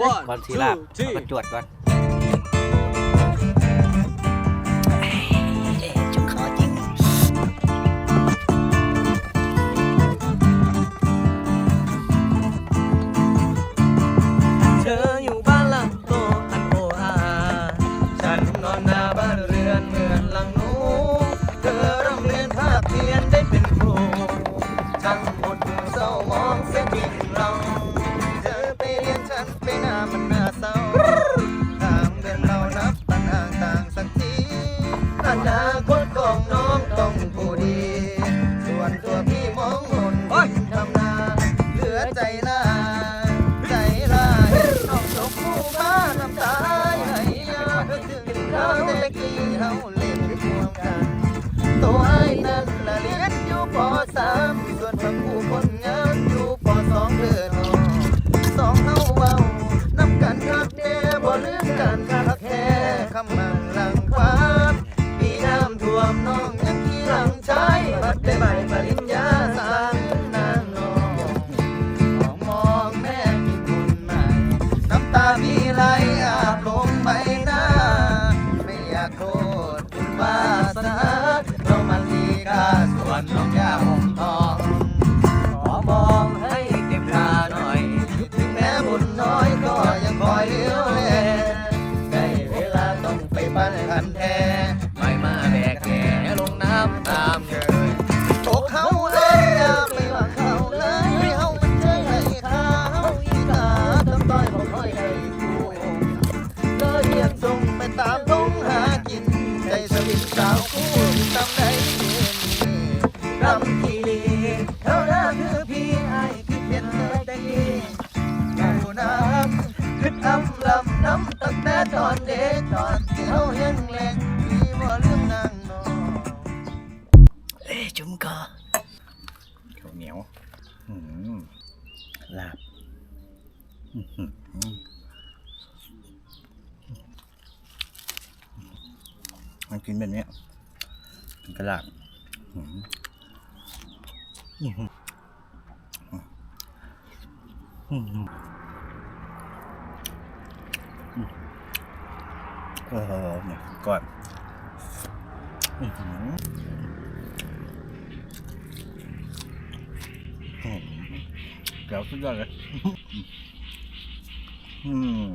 One, ก่อนสี two, ลาบ three. เอามาจวดก่อนจุกคอจริง เธออยู่บ้านหลังโตอันโออาฉันนอนหน้าบ้านเรือนเหมือนหลังหนูเธอร่ำเรียนภาคเรียนได้เป็นครูช่างอดหูเศร้ามองเสียดินเรา อใจลาใจลายน้องจบคู่บ้าน้ำตาไหลยาถึงเราแต่กี้เราเล่นร่วมกัน ตัวไอ้นั่นละเลียนอยู่ปสามส่วนพระ ส่วนน้องยาผมทองขอมองให้เก็บตาหน่อย ถึงแม้บุญน้อยก็ยังคอยเลี้ยวแลได้เวลาต้องไปปั้นคันแท้ไม่มาแบกแกลงน้ำตามเคยตกเขาเลยอย่าไปว่าเขาเลยเฮามันเจอให้เขาอีกาต้องต้อยบ่ค่อยได้คู่เลยยังส่งไปตามทงหากินใจสวิตสาวคู่ตำได้เย็น รำทีเท่านั้นคือพี่ไอ้คือเพียนเลยแต่กี้อยู่น้ำคืออำลำน้ำตั้งแต่ตอนเด็กตอนที่เฮายังเล็กพี่บ่ลืมนางน้องเอ้จุ่มคอข้าวเหนียวลาบอันกินแบบเนี้ยกินกระลาบอื้อหืออื้อหืออื้อหือ โอ้โหเนี่ยก่อนอื้อหือเดี๋ยวสุดยอดเลย อืม